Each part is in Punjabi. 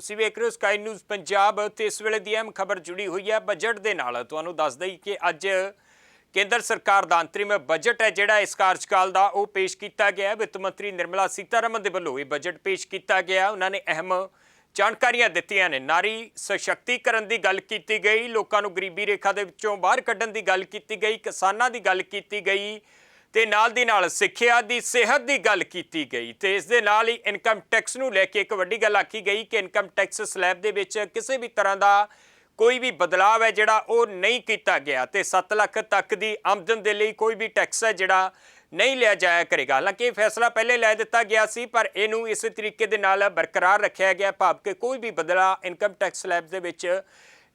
ਤੁਸੀਂ ਵੇਖ ਰਹੇ ਹੋ ਸਕਾਈ ਨਿਊਜ਼ ਪੰਜਾਬ ਤੇ ਇਸ ਵੇਲੇ ਦੀ ਅਹਿਮ ਖਬਰ ਜੁੜੀ ਹੋਈ ਹੈ ਬਜਟ ਦੇ ਨਾਲ। ਤੁਹਾਨੂੰ ਦੱਸ ਦਈ ਕਿ ਅੱਜ ਕੇਂਦਰ ਸਰਕਾਰ ਦਾ ਅੰਤਰਿਮ ਬਜਟ ਹੈ, ਜਿਹੜਾ ਇਸ ਕਾਰਜਕਾਲ ਦਾ ਉਹ ਪੇਸ਼ ਕੀਤਾ ਗਿਆ ਵਿੱਤ ਮੰਤਰੀ ਨਿਰਮਲਾ ਸੀਤਾਰਮਨ ਦੇ ਵੱਲੋਂ ਇਹ ਬਜਟ ਪੇਸ਼ ਕੀਤਾ ਗਿਆ। ਉਹਨਾਂ ਨੇ ਅਹਿਮ ਜਾਣਕਾਰੀਆਂ ਦਿੱਤੀਆਂ ਨੇ। ਨਾਰੀ ਸਸ਼ਕਤੀਕਰਨ ਦੀ ਗੱਲ ਕੀਤੀ ਗਈ, ਲੋਕਾਂ ਨੂੰ ਗਰੀਬੀ ਰੇਖਾ ਦੇ ਵਿੱਚੋਂ ਬਾਹਰ ਕੱਢਣ ਦੀ ਗੱਲ ਕੀਤੀ ਗਈ, ਕਿਸਾਨਾਂ ਦੀ ਗੱਲ ਕੀਤੀ ਗਈ। ਤੇ ਨਾਲ ਦੀ ਨਾਲ ਸਿੱਖਿਆ ਦੀ, ਸਿਹਤ ਦੀ ਗੱਲ ਕੀਤੀ ਗਈ ਤੇ ਇਸ ਦੇ ਨਾਲ ਹੀ ਇਨਕਮ ਟੈਕਸ ਨੂੰ ਲੈ ਕੇ ਇੱਕ ਵੱਡੀ ਗੱਲ ਆਖੀ ਗਈ ਕਿ ਇਨਕਮ ਟੈਕਸ ਸਲੈਬ ਦੇ ਵਿੱਚ ਕਿਸੇ ਵੀ ਤਰ੍ਹਾਂ ਦਾ ਕੋਈ ਵੀ ਬਦਲਾਅ ਹੈ ਜਿਹੜਾ ਉਹ ਨਹੀਂ ਕੀਤਾ ਗਿਆ ਤੇ 7 ਲੱਖ ਤੱਕ ਦੀ ਆਮਦਨ ਦੇ ਲਈ ਕੋਈ ਵੀ ਟੈਕਸ ਹੈ ਜਿਹੜਾ ਨਹੀਂ ਲਿਆ ਜਾਇਆ ਕਰੇਗਾ। ਹਾਲਾਂਕਿ ਇਹ ਫੈਸਲਾ ਪਹਿਲੇ ਲੈ ਦਿੱਤਾ ਗਿਆ ਸੀ, ਪਰ ਇਹਨੂੰ ਇਸੇ ਤਰੀਕੇ ਦੇ ਨਾਲ ਬਰਕਰਾਰ ਰੱਖਿਆ ਗਿਆ ਭਾਵ ਕਿ ਕੋਈ ਵੀ ਬਦਲਾਅ ਇਨਕਮ ਟੈਕਸ ਸਲੈਬ ਦੇ ਵਿੱਚ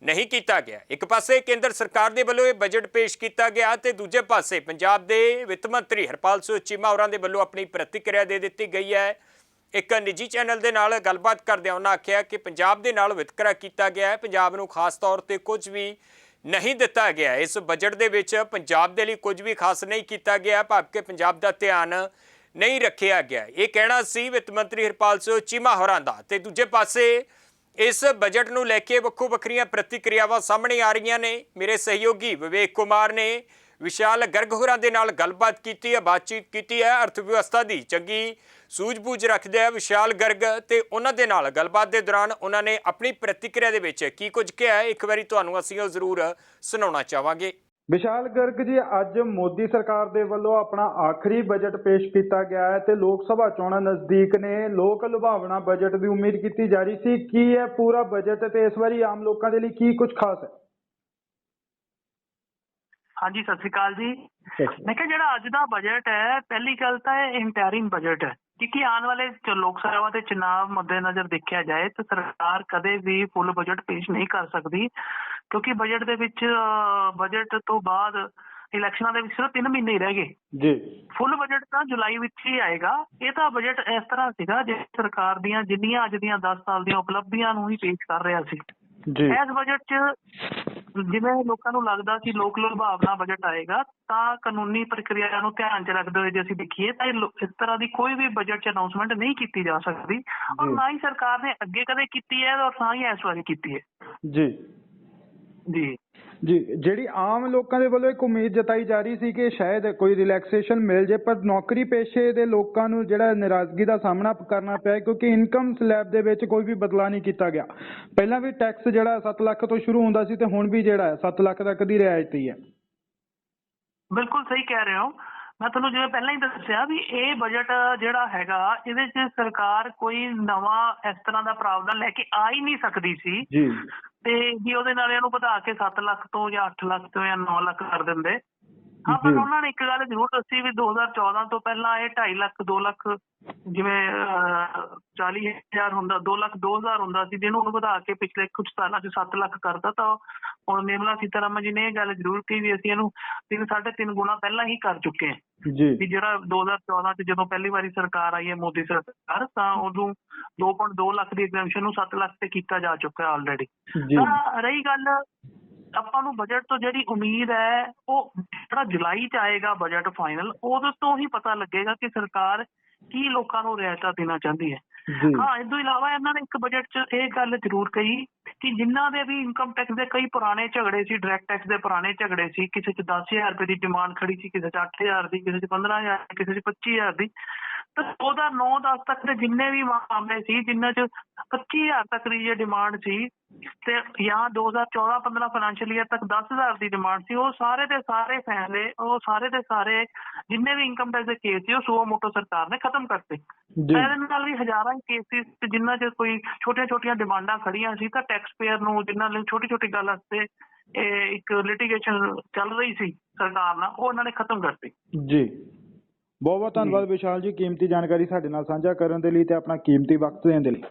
ਨਹੀਂ ਕੀਤਾ ਗਿਆ। ਇੱਕ ਪਾਸੇ ਕੇਂਦਰ ਸਰਕਾਰ ਦੇ ਵੱਲੋਂ ਇਹ ਬਜਟ ਪੇਸ਼ ਕੀਤਾ ਗਿਆ ਤੇ ਦੂਜੇ ਪਾਸੇ ਪੰਜਾਬ ਦੇ ਵਿੱਤ ਮੰਤਰੀ ਹਰਪਾਲ ਸਿੰਘ ਚੀਮਾ ਹੋਰਾਂ ਦੇ ਵੱਲੋਂ ਆਪਣੀ ਪ੍ਰਤੀਕਿਰਿਆ ਦੇ ਦਿੱਤੀ ਗਈ ਹੈ। ਇੱਕ ਨਿੱਜੀ ਚੈਨਲ ਦੇ ਨਾਲ ਗੱਲਬਾਤ ਕਰਦਿਆਂ ਉਹਨਾਂ ਆਖਿਆ ਕਿ ਪੰਜਾਬ ਦੇ ਨਾਲ ਵਿਤਕਰਾ ਕੀਤਾ ਗਿਆ ਹੈ। ਪੰਜਾਬ ਨੂੰ ਖਾਸ ਤੌਰ ਤੇ ਕੁਝ ਵੀ ਨਹੀਂ ਦਿੱਤਾ ਗਿਆ। ਇਸ ਬਜਟ ਦੇ ਵਿੱਚ ਪੰਜਾਬ ਦੇ ਲਈ ਕੁਝ ਵੀ ਖਾਸ ਨਹੀਂ ਕੀਤਾ ਗਿਆ, ਭਾਵ ਕਿ ਪੰਜਾਬ ਦਾ ਧਿਆਨ ਨਹੀਂ ਰੱਖਿਆ ਗਿਆ। ਇਹ ਕਹਿਣਾ ਸੀ ਵਿੱਤ ਮੰਤਰੀ ਹਰਪਾਲ ਸਿੰਘ ਚੀਮਾ ਹੋਰਾਂ ਦਾ ਤੇ ਦੂਜੇ ਪਾਸੇ ਇਸ ਬਜਟ ਨੂੰ ਲੈ ਕੇ ਵੱਖੋ ਵੱਖਰੀਆਂ ਪ੍ਰਤੀਕਿਰਿਆਵਾਂ ਸਾਹਮਣੇ ਆ ਰਹੀਆਂ ਨੇ। ਮੇਰੇ ਸਹਿਯੋਗੀ ਵਿਵੇਕ ਕੁਮਾਰ ਨੇ ਵਿਸ਼ਾਲ ਗਰਗ ਹੋਰਾਂ ਦੇ ਨਾਲ ਗੱਲਬਾਤ ਕੀਤੀ ਹੈ, ਬਾਤਚੀਤ ਕੀਤੀ ਹੈ। ਅਰਥ ਵਿਵਸਥਾ ਦੀ ਚੰਗੀ ਸੂਝ-ਬੂਝ ਰੱਖਦੇ ਆ ਵਿਸ਼ਾਲ ਗਰਗ ਤੇ ਉਹਨਾਂ ਦੇ ਨਾਲ ਗੱਲਬਾਤ ਦੇ ਦੌਰਾਨ ਉਹਨਾਂ ਨੇ ਆਪਣੀ ਪ੍ਰਤੀਕਿਰਿਆ ਦੇ ਵਿੱਚ ਕੀ ਕੁਝ ਕਿਹਾ ਇੱਕ ਵਾਰੀ ਤੁਹਾਨੂੰ ਅਸੀਂ ਉਹ ਜ਼ਰੂਰ ਸੁਣਾਉਣਾ ਚਾਹਾਂਗੇ। ਵਿਸ਼ਾਲ ਗਰਗ ਜੀ ਅੱਜ ਮੋਦੀ ਸਰਕਾਰ ਦੇ ਵੱਲੋਂ ਆਪਣਾ ਆਖਰੀ ਬਜਟ ਪੇਸ਼ ਕੀਤਾ ਗਿਆ ਹੈ ਤੇ ਲੋਕ ਸਭਾ ਚੋਣਾਂ ਨਜ਼ਦੀਕ ਨੇ ਲੋਕ ਲੁਭਾਵਣਾ ਬਜਟ ਦੀ ਉਮੀਦ ਕੀਤੀ ਜਾ ਰਹੀ ਸੀ। ਕੀ ਹੈ ਪੂਰਾ ਬਜਟ ਤੇ ਇਸ ਵਾਰੀ ਆਮ ਲੋਕਾਂ ਦੇ ਲਈ ਕੀ ਕੁਝ ਖਾਸ ਹੈ? ਹਾਂਜੀ ਸਤਿ ਸ਼੍ਰੀ ਅਕਾਲ ਜੀ। ਮੈਂ ਕਿਹਾ ਜਿਹੜਾ ਅੱਜ ਦਾ ਬਜਟ ਹੈ ਪਹਿਲੀ ਗੱਲ ਤਾਂ ਇਹ ਇੰਟੈਰਿਮ ਬਜਟ ਹੈ। ਕਿਉਂਕਿ ਆਉਣ ਵਾਲੇ ਲੋਕ ਸਭਾ ਦੇ ਚੁਣਾਵ ਮੱਦੇਨਜ਼ਰ ਦੇਖਿਆ ਜਾਏ ਤਾਂ ਸਰਕਾਰ ਕਦੇ ਵੀ ਫੁੱਲ ਬਜਟ ਪੇਸ਼ ਨਹੀਂ ਕਰ ਸਕਦੀ ਕਿਉਂਕਿ ਬਜਟ ਦੇ ਵਿੱਚ ਬਜਟ ਤੋਂ ਬਾਅਦ ਇਲੈਕਸ਼ਨਾਂ ਦੇ ਵਿੱਚ ਸਿਰਫ 3 ਮਹੀਨੇ ਹੀ ਰਹਿ ਗਏ। ਜੀ। ਫੁੱਲ ਬਜਟ ਤਾਂ ਜੁਲਾਈ ਵਿੱਚ ਹੀ ਆਏਗਾ। ਇਹ ਤਾਂ ਬਜਟ ਇਸ ਤਰ੍ਹਾਂ ਸੀਗਾ ਜੇ ਸਰਕਾਰ ਦੀਆਂ ਜਿੰਨੀਆਂ ਅੱਜ ਦੀਆਂ 10 ਸਾਲ ਦੀਆਂ ਉਪਲਬਧੀਆਂ ਨੂੰ ਹੀ ਪੇਸ਼ ਕਰ ਰਿਹਾ ਸੀ। ਜੀ। ਇਸ ਬਜਟ 'ਚ ਜਿਵੇਂ ਲੋਕਾਂ ਨੂੰ ਲੱਗਦਾ ਕਿ ਲੋਕ ਲੁਭਾਵਨਾ ਬਜਟ ਆਏਗਾ ਤਾਂ ਕਾਨੂੰਨੀ ਪ੍ਰਕਿਰਿਆ ਨੂੰ ਧਿਆਨ 'ਚ ਰੱਖਦੇ ਹੋਏ ਜੇ ਅਸੀਂ ਦੇਖੀਏ ਤਾਂ ਇਸ ਤਰ੍ਹਾਂ ਦੀ ਕੋਈ ਵੀ ਬਜਟ 'ਚ ਅਨਾਉਂਸਮੈਂਟ ਨਹੀਂ ਕੀਤੀ ਜਾ ਸਕਦੀ। ਔਰ। ਨਾ ਹੀ ਸਰਕਾਰ ਨੇ ਅੱਗੇ ਕਦੇ ਕੀਤੀ ਹੈ ਔਰ ਨਾ ਹੀ ਇਸ ਵਾਰੀ ਕੀਤੀ ਹੈ। ਜੀ। ਜੀ। ਜੀ ਜਿਹੜੀ ਆਮ ਲੋਕਾਂ ਦੇ ਵੱਲੋਂ ਇੱਕ ਉਮੀਦ ਜਤਾਈ ਜਾ ਰਹੀ ਸੀ ਕਿ ਸ਼ਾਇਦ ਕੋਈ ਰਿਲੈਕਸੇਸ਼ਨ ਮਿਲ ਜੇ ਪਰ ਨੌਕਰੀ ਪੇਸ਼ੇ ਦੇ ਲੋਕਾਂ ਨੂੰ ਜਿਹੜਾ ਨਾਰਾਜ਼ਗੀ ਦਾ ਸਾਹਮਣਾ ਕਰਨਾ ਪਿਆ ਕਿਉਂਕਿ ਇਨਕਮ ਸਲੈਬ ਦੇ ਵਿੱਚ ਕੋਈ ਵੀ ਬਦਲਾਅ ਨਹੀਂ ਕੀਤਾ ਗਿਆ। ਪਹਿਲਾਂ ਵੀ ਟੈਕਸ ਜਿਹੜਾ 7 ਲੱਖ ਤੋਂ ਸ਼ੁਰੂ ਹੁੰਦਾ ਸੀ ਤੇ ਹੁਣ ਵੀ ਜਿਹੜਾ ਹੈ 7 ਲੱਖ ਤੱਕ ਦੀ ਰਿਆਇਤ ਹੀ ਹੈ। ਬਿਲਕੁਲ ਸਹੀ ਕਹਿ ਰਹੇ ਹੋ। ਮੈਂ ਤੁਹਾਨੂੰ ਜਿਵੇਂ ਪਹਿਲਾਂ ਹੀ ਦੱਸਿਆ ਵੀ ਇਹ ਬਜਟ ਜਿਹੜਾ ਹੈਗਾ ਇਹਦੇ 'ਚ ਸਰਕਾਰ ਕੋਈ ਨਵਾਂ ਇਸ ਤਰ੍ਹਾਂ ਦਾ ਪ੍ਰਾਵਧਾਨ ਲੈ ਕੇ ਆ ਹੀ ਨਹੀਂ ਸਕਦੀ ਸੀ। ਜੀ। ਤੇ ਵੀ ਉਹਦੇ ਨਾਲ ਇਹਨੂੰ ਵਧਾ ਕੇ 7 ਲੱਖ ਤੋਂ ਜਾਂ 8 ਲੱਖ ਤੋਂ ਜਾਂ 9 ਲੱਖ ਕਰ ਦਿੰਦੇ। ਹਾਂ ਪਰ। ਉਹਨਾਂ ਨੇ ਇੱਕ ਗੱਲ ਜ਼ਰੂਰ ਦੱਸੀ ਵੀ 2014 ਤੋਂ ਪਹਿਲਾਂ ਇਹ 2.5 ਲੱਖ 2 ਲੱਖ ਜਿਵੇਂ 40000 ਹੁੰਦਾ 2 ਲੱਖ 2000 ਹੁੰਦਾ ਸੀ ਜਿਹਨੂੰ ਹੁਣ ਵਧਾ ਕੇ ਪਿਛਲੇ ਕੁਝ ਸਾਲਾਂ 'ਚ 7 ਲੱਖ ਕਰਤਾ ਤਾਂ ਹੁਣ ਨਿਰਮਲਾ ਸੀਤਾਰਮਨ ਜੀ ਨੇ ਇਹ ਗੱਲ ਜ਼ਰੂਰ ਕਹੀ ਵੀ ਅਸੀਂ ਇਹਨੂੰ 3 3.5 ਗੁਣਾ ਪਹਿਲਾਂ ਹੀ ਕਰ ਚੁੱਕੇ ਹਾਂ। ਜੀ। ਵੀ ਜਿਹੜਾ 2014 ਚ ਜਦੋਂ ਪਹਿਲੀ ਵਾਰੀ ਸਰਕਾਰ ਆਈ ਹੈ ਮੋਦੀ ਸਰਕਾਰ ਤਾਂ ਉਦੋਂ 2.2 ਲੱਖ ਦੀ ਐਗਜ਼ੈਂਪਸ਼ਨ ਨੂੰ 7 ਲੱਖ ਤੇ ਕੀਤਾ ਜਾ ਚੁੱਕਾ ਹੈ ਆਲਰੇਡੀ ਜੀ। ਤਾਂ ਰਹੀ ਗੱਲ ਆਪਾਂ ਨੂੰ ਬਜਟ ਤੋਂ ਜਿਹੜੀ ਉਮੀਦ ਹੈ ਉਹ ਜਿਹੜਾ ਜੁਲਾਈ ਚ ਆਏਗਾ ਬਜਟ ਫਾਈਨਲ ਉਹਦੇ ਤੋਂ ਹੀ ਪਤਾ ਲੱਗੇਗਾ ਕਿ ਸਰਕਾਰ ਕੀ ਲੋਕਾਂ ਨੂੰ ਰਿਆਇਤਾਂ ਦੇਣਾ ਚਾਹੁੰਦੀ ਹੈ। ਹਾਂ ਇਸ ਤੋਂ ਇਲਾਵਾ ਇਹਨਾਂ ਨੇ ਇੱਕ ਬਜਟ 'ਚ ਇਹ ਗੱਲ ਜ਼ਰੂਰ ਕਹੀ ਕਿ ਜਿਨ੍ਹਾਂ ਦੇ ਵੀ ਇਨਕਮ ਟੈਕਸ ਦੇ ਕਈ ਪੁਰਾਣੇ ਝਗੜੇ ਸੀ ਡਾਇਰੈਕਟ ਟੈਕਸ ਦੇ ਪੁਰਾਣੇ ਝਗੜੇ ਸੀ ਕਿਸੇ 'ਚ 10000 ਰੁਪਏ ਦੀ ਡਿਮਾਂਡ ਖੜੀ ਸੀ ਕਿਸੇ 'ਚ 8000 ਦੀ ਕਿਸੇ 'ਚ 15000 ਕਿਸੇ 'ਚ 25000 ਦੀ 2009-10 ਤੱਕ ਦੇ ਜਿੰਨੇ ਵੀ ਮਾਮਲੇ ਸੀ ਜਿਨ੍ਹਾਂ 'ਚ 25000 ਤੱਕ ਦੀ ਜੇ ਡਿਮਾਂਡ ਸੀ ਤੇ ਜਾਂ 2014-15 ਫਾਈਨੈਂਸ਼ੀਅਲ ਈਅਰ ਤੱਕ 10000 ਦੀ ਡਿਮਾਂਡ ਸੀ ਉਹ ਸਾਰੇ ਦੇ ਸਾਰੇ ਫੈਸਲੇ ਉਹ ਸਾਰੇ ਦੇ ਸਾਰੇ ਜਿੰਨੇ ਵੀ ਇਨਕਮ ਟੈਕਸ ਦੇ ਕੇਸ ਸੀ ਉਹ ਸੋ ਮੋਟੋ ਸਰਕਾਰ ਨੇ ਖਤਮ ਕਰਤੇ। ਇਹਦੇ ਨਾਲ ਵੀ ਹਜ਼ਾਰਾਂ ਕੇਸਿਸ ਜਿਨ੍ਹਾਂ 'ਚ ਕੋਈ ਛੋਟੀਆਂ-ਛੋਟੀਆਂ ਡਿਮਾਂਡਾਂ ਖੜੀਆਂ ਸੀ ਤਾਂ ਟੈਕਸ ਪੇਅਰ ਨੂੰ ਜਿਨ੍ਹਾਂ ਲਈ ਛੋਟੀ-ਛੋਟੀ ਗੱਲ ਵਾਸਤੇ ਇਹ ਇੱਕ ਲਿਟੀਗੇਸ਼ਨ ਚੱਲ ਰਹੀ ਸੀ ਸਰਕਾਰ ਨਾਲ ਉਹ ਉਹਨਾਂ ਨੇ ਖਤਮ ਕਰਤੀ। ਜੀ। ਬਹੁਤ ਬਹੁਤ ਧੰਨਵਾਦ ਵਿਸ਼ਾਲ ਜੀ ਕੀਮਤੀ ਜਾਣਕਾਰੀ ਸਾਡੇ ਨਾਲ ਸਾਂਝਾ ਕਰਨ ਦੇ ਲਈ ਤੇ ਆਪਣਾ ਕੀਮਤੀ ਵਕਤ ਦੇਣ ਦੇ ਲਈ।